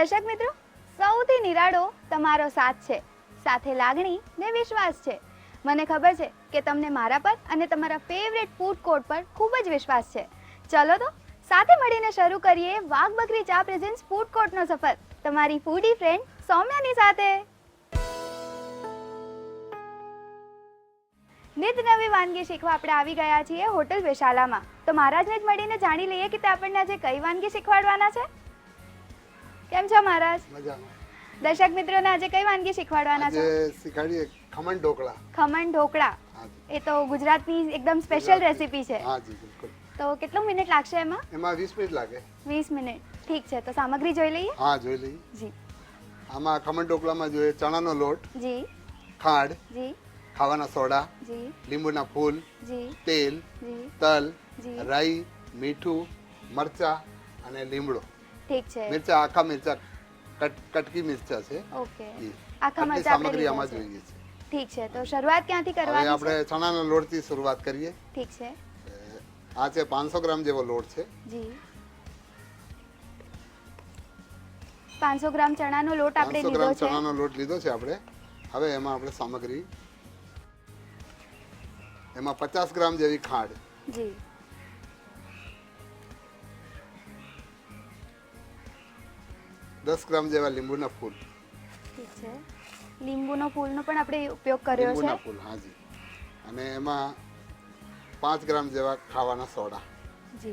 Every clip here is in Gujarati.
દર્શક મિત્રો, સૌથી નિરાળો તમારો સાથ છે. સાથે લાગણી ને વિશ્વાસ છે. મને ખબર છે કે તમને મારા પર અને તમારા ફેવરેટ ફૂડ કોર્ટ પર ખૂબ જ વિશ્વાસ છે. ચલો તો, સાથે મળીને શરૂ કરીએ વાઘ બકરી ચા પ્રેઝન્સ ફૂડ કોર્ટનો સફર. તમારી ફૂડી ફ્રેન્ડ સૌમ્યાની સાથે. નિત નવી વાનગી શીખવા આપણે આવી ગયા છીએ હોટલ વેશાલામાં. તો મહારાજને જ મળીને જાણી લઈએ કે તે આપણને આજે કઈ વાનગી શીખવાડવાના છે? કેમ છો મહારાજ? મજામાં. દર્શક મિત્રોને આજે કઈ વાનગી શીખવાડવાના છો? શીખવાડીએ ખમણ ઢોકળા. ખમણ ઢોકળા. એ તો ગુજરાતની એકદમ સ્પેશિયલ રેસીપી છે. હા જી બિલકુલ. તો કેટલું મિનિટ લાગશે એમાં? એમાં 20 મિનિટ લાગે. વીસ મિનિટ ઠીક છે તો સામગ્રી જોઈ લઈએ? હા જોઈ લઈએ. જી. આમાં ખમણ ઢોકળામાં જોઈએ ચણાનો લોટ જી. ખાંડ જી. ખાવાના સોડા જી. લીંબુના ફૂલ જી. તેલ તલ જી. રાઈ મીઠું મરચા અને લીમડો. ઠીક છે. મિરચા આખા મિરચા કટકી મિરચા છે. ઓકે. આખા આટલી સામગ્રી આમાં જોઈએ છે ઠીક છે. તો શરૂઆત ક્યાંથી કરવાની આપણે ચણાના લોટથી શરૂઆત કરીએ. ઠીક છે. આ છે પાંચસો ગ્રામ જેવો લોટ છે. જી. પાંચસો ગ્રામ ચણાનો લોટ આપણે લીધો ગ્રામ છે. ચણાનો લોટ લીધો છે આપણે. હવે એમાં આપણે સામગ્રી. એમાં પચાસ ગ્રામ જેવી ખાંડ. જી. દસ ગ્રામ જેવા લીંબુના ફૂલ. ઠીક છે. લીંબુનો ફૂલનો પણ આપણે ઉપયોગ કર્યો છે. લીંબુના ફૂલ હાજી અને એમાં પાંચ ગ્રામ જેવા ખાવાના સોડા. જી.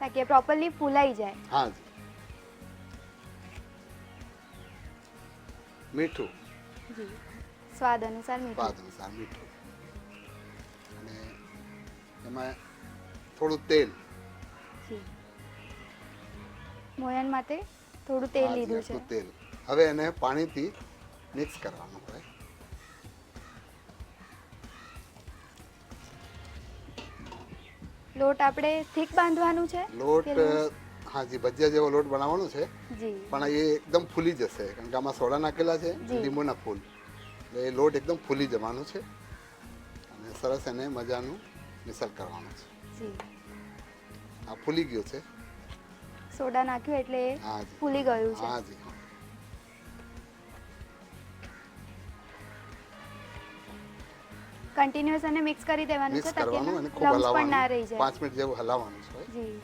તાકી પ્રોપરલી ફૂલાઈ જાય. હાજી મીઠું. જી. સ્વાદ અનુસાર મીઠું. સ્વાદ અનુસાર મીઠું. અને એમાં થોડું તેલ. જી. મોયન માટે થોડું તેલ લીધું છે. તેલ. હવે એને પાણીથી મિક્સ કરવાનું હોય. લોટ આપણે થીક બાંધવાનું છે લોટ હા જી ભજીયા જેવો લોટ બનાવવાનો છે. પણ એ એકદમ ફૂલી જશે કારણ કે આમાં સોડા નાખેલા છે લીંબુના ફૂલ. એટલે એ લોટ એકદમ ફૂલી જવાનો છે. અને સરસ એને મજાનું મિસલ કરવાનું છે. આ ફૂલી ગયો છે. સોડા નાખ્યું એટલે એ હાજી ફૂલી ગયું છે. હાજી હા. કન્ટિન્યુઅસ અને મિક્સ કરી દેવાનું મિક્સ છે તાકી કરવાનું અને એના ખૂબ પણ ના રહી હલાવવાનું જાય. પાંચ મિનિટ જેવું હલાવવાનું છે. જી.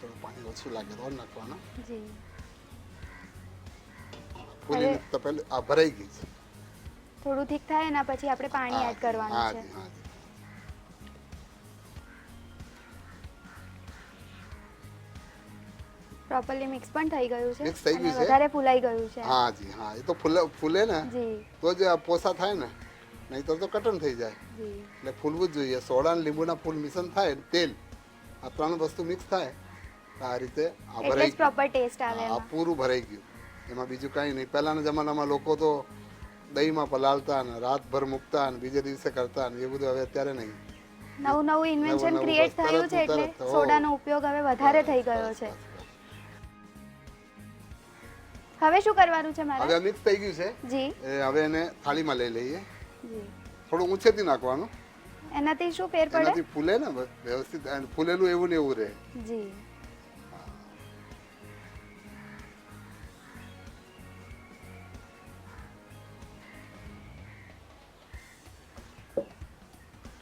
થોડું પાણી ઓછું લાગે તો નાખવાનું. જી. ફૂલી હવે- તો આ ભરાઈ ગઈ છે. થોડું થીક થાય એના પછી આપણે પાણી એડ કરવાનું છે. પ્રોપરલી મિક્સ પણ થઈ ગયું છે મિક્સ થઈ ગયું છે. વધારે ફૂલાઈ ગયું છે. હાજી હા. એ તો ફૂલે ફૂલે ને જી. તો જ પોસા થાય ને. નહીં તો કટન થઈ જાય. જી. એટલે ફૂલવું જ જોઈએ. સોડા અને લીંબુના ફૂલ મિશ્રણ થાય તેલ આ ત્રણ વસ્તુ મિક્સ થાય આ રીતે આ ભરાઈ પ્રોપર ટેસ્ટ આવે આ પૂરું ભરાઈ ગયું. એમાં બીજું કાંઈ નહીં. પહેલાના જમાનામાં લોકો તો દહીંમાં પલાળતા અને રાતભર મૂકતા અને બીજે દિવસે કરતા અને એ બધું હવે અત્યારે નહીં. નવું નવું ઇન્વેન્શન ક્રિએટ થયું છે એટલે સોડાનો ઉપયોગ હવે વધારે થઈ ગયો છે. હવે શું કરવાનું છે મારે? હવે મિક્સ થઈ ગયું છે. જી. હવે એને થાળીમાં લઈ લઈએ. જી. થોડું ઊંચેથી નાખવાનું. એનાથી શું ફેર પડે? એનાથી ફૂલે ને વ્યવસ્થિત ફૂલેલું એવું ને એવું રહે. જી.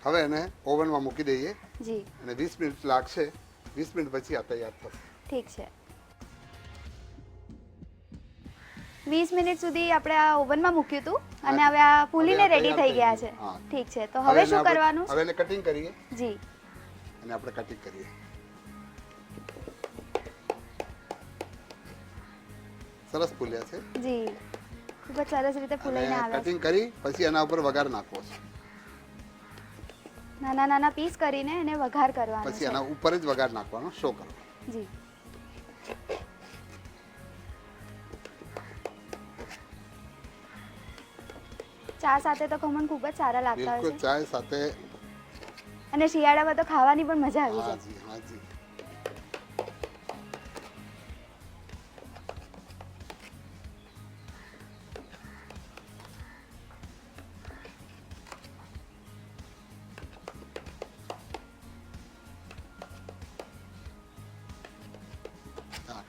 હવે એને ઓવનમાં મૂકી દઈએ. જી. અને વીસ મિનિટ લાગશે. 20 મિનિટ પછી આ તૈયાર થશે. ઠીક છે. 20 મિનિટ સુધી આપણે આ ઓવનમાં મૂક્યું હતું. અને હવે આ ફૂલીને રેડી થઈ ગયા છે. ઠીક છે. તો હવે શું કરવાનું? હવે એને કટિંગ કરીએ. જી. અને આપણે કટિંગ કરીએ. સરસ ફૂલ્યા છે. જી. ખૂબ જ સરસ રીતે ફૂલાઈને આવે કટિંગ કરી પછી એના ઉપર વઘાર નાખવો છે. નાના નાના પીસ કરીને એને વઘાર કરવાનો પછી એના ઉપર જ વઘાર નાખવાનો શો કરો જી. ચા સાથે તો ખમણ ખૂબ જ સારા લાગતા હોય છે. ચા સાથે અને શિયાળામાં તો ખાવાની પણ મજા આવી જાય.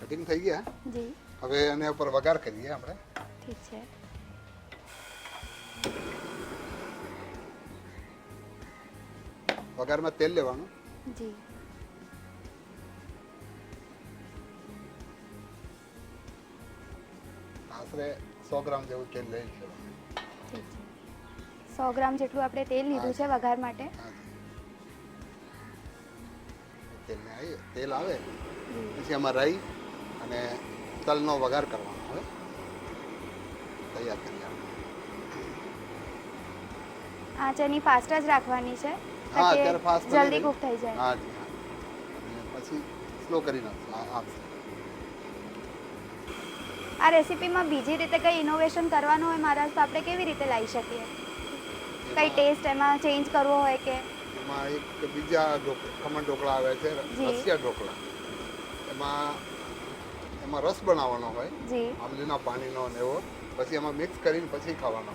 કટિંગ થઈ ગયા જી. હવે એને ઉપર વઘાર કરીએ આપણે. ઠીક છે. વઘારમાં તેલ લેવાનું. જી. આશરે સો ગ્રામ જેવું તેલ લઈ લેવાનું. ઠીક છે. સો ગ્રામ જેટલું આપણે તેલ લીધું છે વઘાર માટે. તેલ આવે. પછી એમાં રાઈ અને તલનો વઘાર કરવાનો હવે તૈયાર કરી આપણે આંચ એની ફાસ્ટ જ રાખવાની છે હા અત્યારે ફાસ્ટ જલ્દી કૂક થઈ જાય. હા જી હા. પછી સ્લો કરી નાખશું આ આપશે આ રેસીપીમાં બીજી રીતે કંઈ ઇનોવેશન કરવાનું હોય મહારાજ તો આપણે કેવી રીતે લાવી શકીએ? કઈ ટેસ્ટ એમાં ચેન્જ કરવો હોય કે? એમાં એક બીજા ઢોક- ખમણ ઢોકળા આવે છે. રસિયા ઢોકળા. એમાં એમાં રસ બનાવવાનો હોય. આમલીના પાણીનો ને એવો. પછી એમાં મિક્સ કરીને પછી ખાવાનો.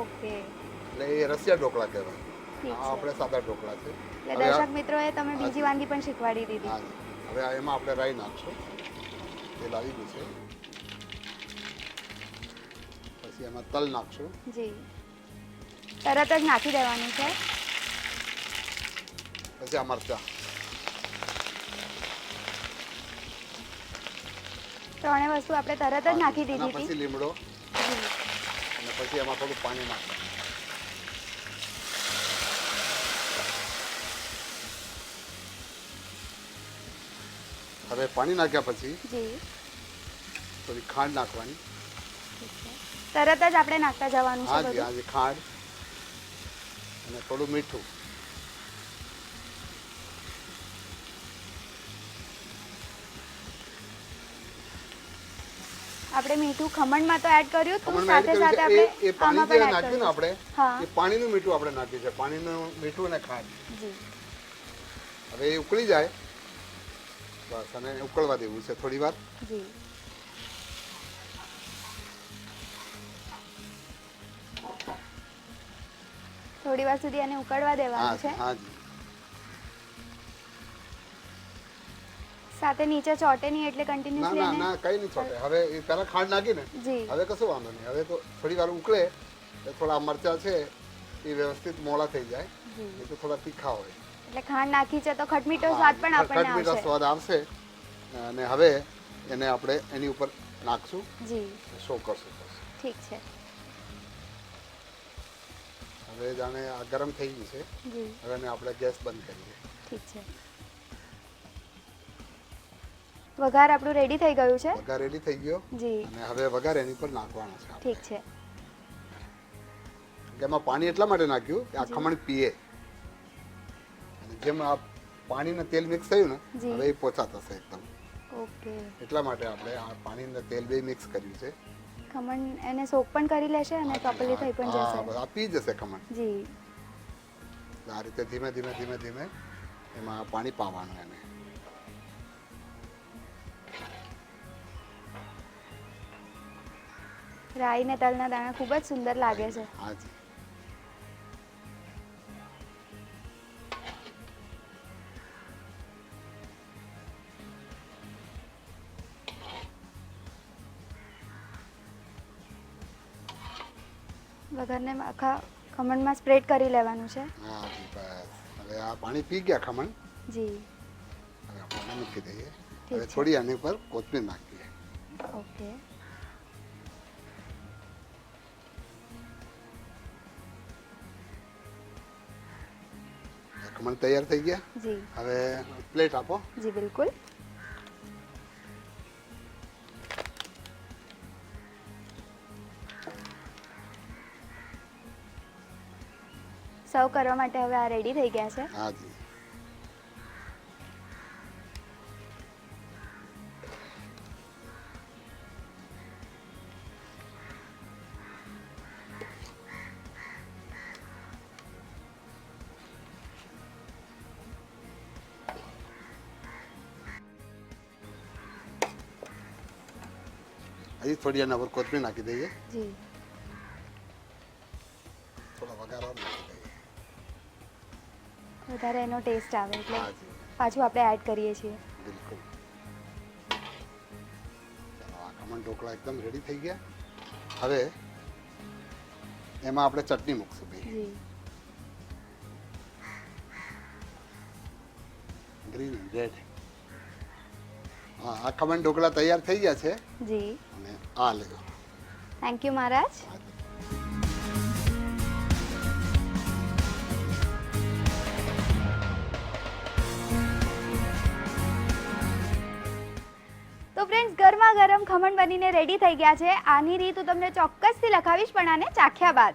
ઓકે. એટલે એ રસિયા ઢોકળા કહેવાય. આપણે સાદા ઢોકળા છે. દર્શક મિત્રોએ તમે બીજી વાનગી પણ શીખવાડી દીધી. હવે એમાં આપણે રાઈ નાખશું. તેલ આવી ગયું છે પછી એમાં તલ નાખશું. જી. તરત જ નાખી દેવાનું છે. પછી આ મરચાં. ત્રણેય વસ્તુ આપણે તરત જ નાખી દીધી પછી હતી. લીમડો. અને પછી એમાં થોડું પાણી નાખવાનું. હવે પાણી નાખ્યા પછી થોડી ખાંડ નાખવાની. તરત જ આપણે નાખતા જવાનું છે હાજી હા જી ખાંડ અને થોડું મીઠું. આપણે મીઠું ખમણમાં તો એડ કર્યું તો સાથે સાથે આપણે એ- પાણી જે નાખ્યું ને આપણે એ પાણીનું મીઠું આપણે નાખ્યું છે. પાણીનું મીઠું અને ખાંડ. જી. હવે એ ઉકળી જાય. બસ અને ઉકળવા દેવું છે થોડી વાર. જી. થોડી વાર સુધી એને ઉકળવા દેવાનું છે. હાજી સાથે નીચે ચોટે નહીં એટલે ના કન્ટિન્યુઅસલી ના ના કઈ નહીં ચોટે. હવે એ પહેલા ખાંડ નાખી ને. હવે કશું વાંધો નહીં. હવે તો થોડી વાર ઉકળે થોડા મરચા છે એ વ્યવસ્થિત મોળા થઈ જાય. એ તો થોડા તીખા હોય. એટલે ખાંડ નાખી છે તો ખટમીઠો સ્વાદ પણ આપણને ખટમીઠો આવશે. સ્વાદ આવશે. અને હવે એને આપણે એની ઉપર નાખશું. જી. શો કરશું? ઠીક છે. હવે જાણે આ ગરમ થઈ ગયું છે. હવે આપણે ગેસ બંધ કરીએ. ઠીક છે. વઘાર આપણું રેડી થઈ ગયું છે? વઘાર રેડી થઈ ગયો. જી. અને હવે વઘાર એની પર નાખવાનો છે ઠીક છે. એમાં પાણી એટલા માટે નાખ્યું કે આ ખમણ પીએ. અને જેમ આ પાણી ને તેલ મિક્સ થયું ને હવે એ પોચા થશે એકદમ. ઓકે. એટલા માટે આપણે આ પાણી ને તેલ બે મિક્સ કર્યું છે. ખમણ એને સોક પણ કરી લેશે અને પ્રોપરલી થઈ પણ જશે. આ પી જશે ખમણ. જી. આ રીતે ધીમે ધીમે ધીમે ધીમે એમાં પાણી પાવાનું એને. રાઈ ને તલના દાણા ખૂબ જ સુંદર લાગે છે. વગરને વઘારને આખા ખમણમાં સ્પ્રેડ કરી લેવાનું છે. હાજી બસ. હવે આ પાણી પી ગયા ખમણ? જી. હવે આપણે મૂકી દઈએ. હવે થોડી આની ઉપર કોથમીર નાખીએ. ઓકે. ખમણ તૈયાર થઈ ગયા? જી. હવે પ્લેટ આપો. જી બિલકુલ. સર્વ કરવા માટે હવે આ રેડી થઈ ગયા છે. હાજી હજી થોડી એના પર કોથમીર નાખી દઈએ. જી. થોડા વઘારા નાખી દઈએ. વધારે એનો ટેસ્ટ આવે એટલે પાછું આપણે એડ કરીએ છીએ. બિલકુલ. ખમણ ઢોકળા એકદમ રેડી થઈ ગયા. હવે એમાં આપણે ચટણી મૂકશું ભાઈ ગ્રીન રેડ હા આ ખમણ ઢોકળા તૈયાર થઈ ગયા છે. જી. અને આ લેજો થેન્ક યુ મહારાજ. તો ફ્રેન્ડ્સ ગરમા ગરમ ખમણ બનીને રેડી થઈ ગયા છે. આની રીત હું તમને ચોક્કસથી લખાવીશ પણ આને ચાખ્યા બાદ.